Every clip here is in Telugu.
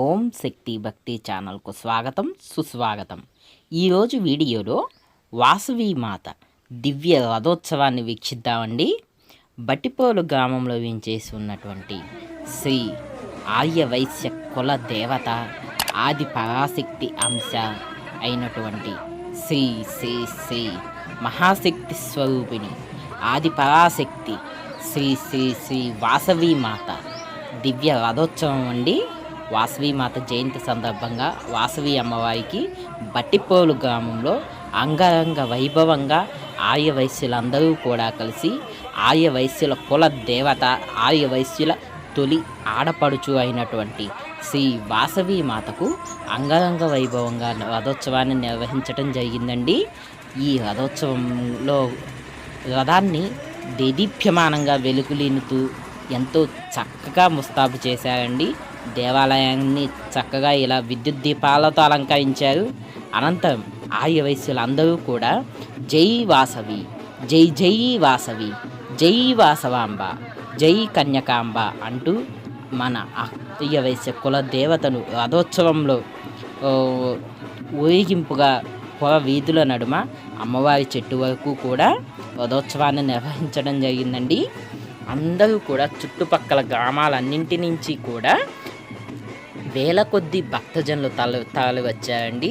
ఓం శక్తి భక్తి ఛానల్కు స్వాగతం సుస్వాగతం. ఈరోజు వీడియోలో వాసవి మాత దివ్య రథోత్సవాన్ని వీక్షిద్దామండి. బట్టిపోలు గ్రామంలో వేంచేసి ఉన్నటువంటి శ్రీ ఆర్య వైశ్య కుల దేవత ఆది పరాశక్తి అంశ అయినటువంటి శ్రీ శ్రీ శ్రీ మహాశక్తి స్వరూపిణి ఆది పరాశక్తి శ్రీ శ్రీ శ్రీ వాసవి మాత దివ్య రథోత్సవం అండి. వాసవి మాత జయంతి సందర్భంగా వాసవి అమ్మవారికి బట్టిపోలు గ్రామంలో అంగరంగ వైభవంగా ఆర్య వైశ్యులందరూ కూడా కలిసి ఆర్య వైశ్యుల కుల దేవత ఆర్య వైశ్యుల తొలి ఆడపడుచు అయినటువంటి శ్రీ వాసవి మాతకు అంగరంగ వైభవంగా రథోత్సవాన్ని నిర్వహించడం జరిగిందండి. ఈ రథోత్సవంలో రథాన్ని దేదీప్యమానంగా వెలుగులీనుతూ ఎంతో చక్కగా ముస్తాబు చేశారండి. దేవాలయాన్ని చక్కగా ఇలా విద్యుత్ దీపాలతో అలంకరించారు. అనంతరం ఆర్య వయస్సులందరూ కూడా జై వాసవి జై జై వాసవి జై వాసవాంబ జై కన్యకాంబ అంటూ మన ఆర్య వైశ్య కుల దేవతను రథోత్సవంలో ఓ, ఊరేగింపుగా పొర వీధుల నడుమ అమ్మవారి చెట్టు వరకు కూడా రథోత్సవాన్ని నిర్వహించడం జరిగిందండి. అందరూ కూడా చుట్టుపక్కల గ్రామాలన్నింటి నుంచి కూడా వేల కొద్ది భక్తజనులు తల తరలి వచ్చారండి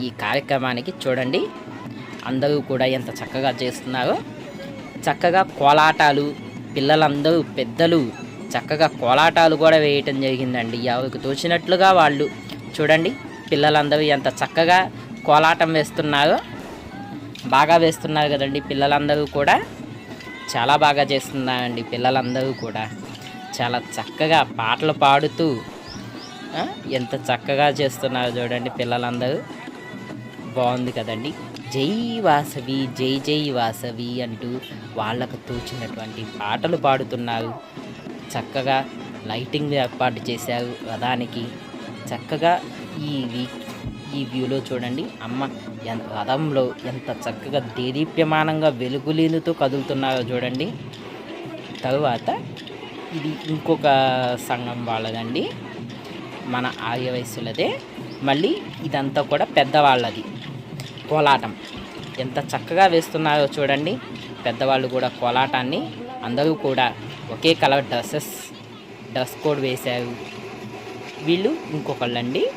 ఈ కార్యక్రమానికి చూడండి. అందరూ కూడా ఎంత చక్కగా చేస్తున్నారో. చక్కగా కోలాటాలు పిల్లలందరూ పెద్దలు చక్కగా కోలాటాలు కూడా వేయటం జరిగిందండి. ఎవరికి తోచినట్లుగా వాళ్ళు చూడండి. పిల్లలందరూ ఎంత చక్కగా కోలాటం వేస్తున్నారో. బాగా వేస్తున్నారు కదండి పిల్లలందరూ కూడా. చాలా బాగా చేస్తున్నారండి పిల్లలందరూ కూడా. చాలా చక్కగా పాటలు పాడుతూ ఎంత చక్కగా చేస్తున్నారు చూడండి పిల్లలందరూ. బాగుంది కదండి. జై వాసవి జై జై వాసవి అంటూ వాళ్ళకు తోచినటువంటి పాటలు పాడుతున్నారు. చక్కగా లైటింగ్ ఏర్పాటు చేశారు రథానికి. చక్కగా ఈ వీ- ఈ వ్యూలో చూడండి. అమ్మ రథంలో ఎంత చక్కగా దేదీప్యమానంగా వెలుగులీనుతూ కదులుతున్నారో చూడండి. తరువాత ఇది ఇంకొక సంఘం వాళ్ళదండి. మన ఆర్య వయస్సులదే. మళ్ళీ ఇదంతా కూడా పెద్దవాళ్ళది. కోలాటం. ఎంత చక్కగా వేస్తున్నారో చూడండి. పెద్దవాళ్ళు కూడా కోలాటాన్ని. అందరూ కూడా ఒకే కలర్ డ్రెస్సెస్ డ్రెస్ కోడ్ వేశారు. వీళ్ళు ఇంకొకళ్ళండి.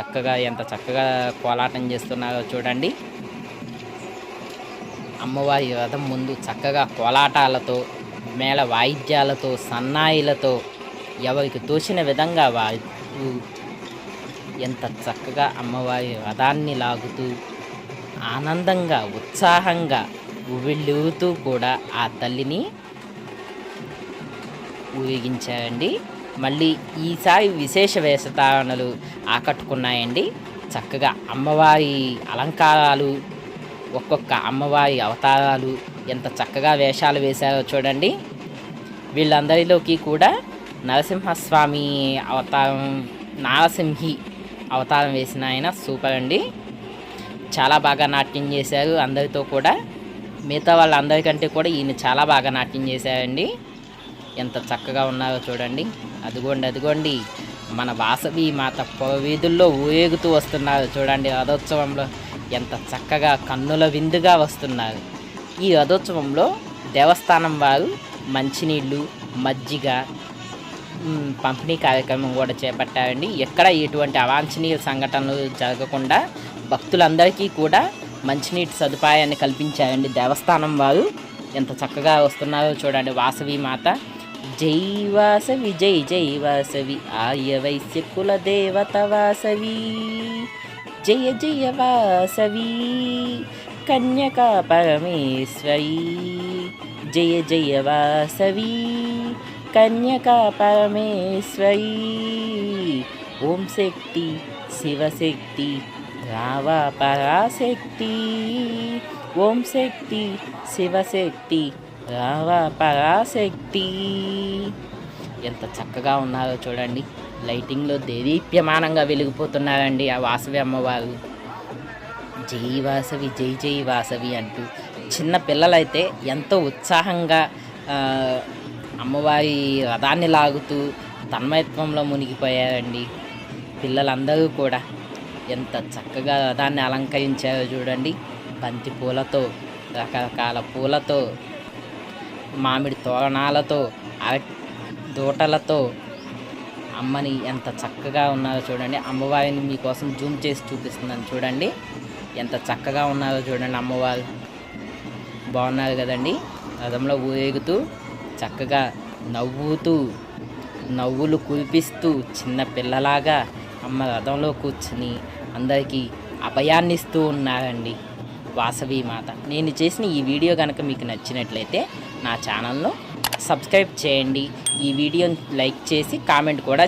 చక్కగా ఎంత చక్కగా కోలాటం చేస్తున్నారో చూడండి. అమ్మవారి రథం ముందు చక్కగా కోలాటాలతో మేళ వాయిద్యాలతో సన్నాయిలతో ఎవరికి తోచిన విధంగా వారు ఎంత చక్కగా అమ్మవారి రథాన్ని లాగుతూ ఆనందంగా ఉత్సాహంగా ఉవ్విళ్ళూతూ కూడా ఆ తల్లిని ఊరేగించారండి. మళ్ళీ ఈసారి విశేష వేషధారణలు ఆకట్టుకున్నాయండి. చక్కగా అమ్మవారి అలంకారాలు ఒక్కొక్క అమ్మవారి అవతారాలు ఎంత చక్కగా వేషాలు వేశారో చూడండి. వీళ్ళందరిలోకి కూడా నరసింహస్వామి అవతారం నారసింహి అవతారం వేసిన ఆయన సూపర్ అండి. చాలా బాగా నాట్యం చేశారు అందరితో కూడా. మిగతా వాళ్ళందరికంటే కూడా ఈయన చాలా బాగా నాట్యం చేశారండి. ఎంత చక్కగా ఉన్నారో చూడండి. అదిగోండి అదిగోండి. మన వాసవి మాత వీధుల్లో ఊరేగుతూ వస్తున్నారు చూడండి. రథోత్సవంలో ఎంత చక్కగా కన్నుల విందుగా వస్తున్నారు. ఈ రథోత్సవంలో దేవస్థానం వారు మంచినీళ్ళు మజ్జిగ పంపిణీ కార్యక్రమం కూడా చేపట్టారండి. ఎక్కడ ఎటువంటి అవాంఛనీయ సంఘటనలు జరగకుండా భక్తులందరికీ కూడా మంచినీటి సదుపాయాన్ని కల్పించారండి దేవస్థానం వారు. ఎంత చక్కగా వస్తున్నారో చూడండి. వాసవి మాత జై వాసవి జై జై వాసవి. ఆయ వైశ్య కుల దేవత వాసవి. జయ జయ వాసవి. కన్యకా పరమేశ్వరి. జయ జయ వాసవీ. కన్యకా పరమేశ్వరి ఓం శక్తి శివశక్తి రావా పరాశక్తి. ఓం శక్తి శివశక్తి రావా పరాశక్తి. ఎంత చక్కగా ఉన్నారో చూడండి. లైటింగ్లో దేదీప్యమానంగా వెలిగిపోతున్నారండి ఆ వాసవి అమ్మవారు. జై వాసవి జై జై వాసవి అంటూ చిన్న పిల్లలైతే ఎంతో ఉత్సాహంగా అమ్మవారి రథాన్ని లాగుతూ తన్మయత్వంలో మునిగిపోయారండి పిల్లలందరూ కూడా. ఎంత చక్కగా రథాన్ని అలంకరించారో చూడండి. బంతి పూలతో రకరకాల పూలతో మామిడి తోరణాలతో అరటి దూటలతో అమ్మని ఎంత చక్కగా ఉన్నారో చూడండి. అమ్మవారిని మీకోసం జూమ్ చేసి చూపిస్తున్నాను చూడండి. ఎంత చక్కగా ఉన్నారో చూడండి అమ్మవారు. బాగున్నారు కదండి. రథంలో ఊరేగుతూ చక్కగా నవ్వుతూ నవ్వులు కురిపిస్తూ చిన్న పిల్లలాగా అమ్మ రథంలో కూర్చుని అందరికీ అభయాన్నిస్తూ ఉన్నారండి వాసవి మాత. నేను చేసిన ఈ వీడియో కనుక మీకు నచ్చినట్లయితే నా ఛానల్ను సబ్స్క్రైబ్ చేయండి. ఈ వీడియోని లైక్ చేసి కామెంట్ కూడా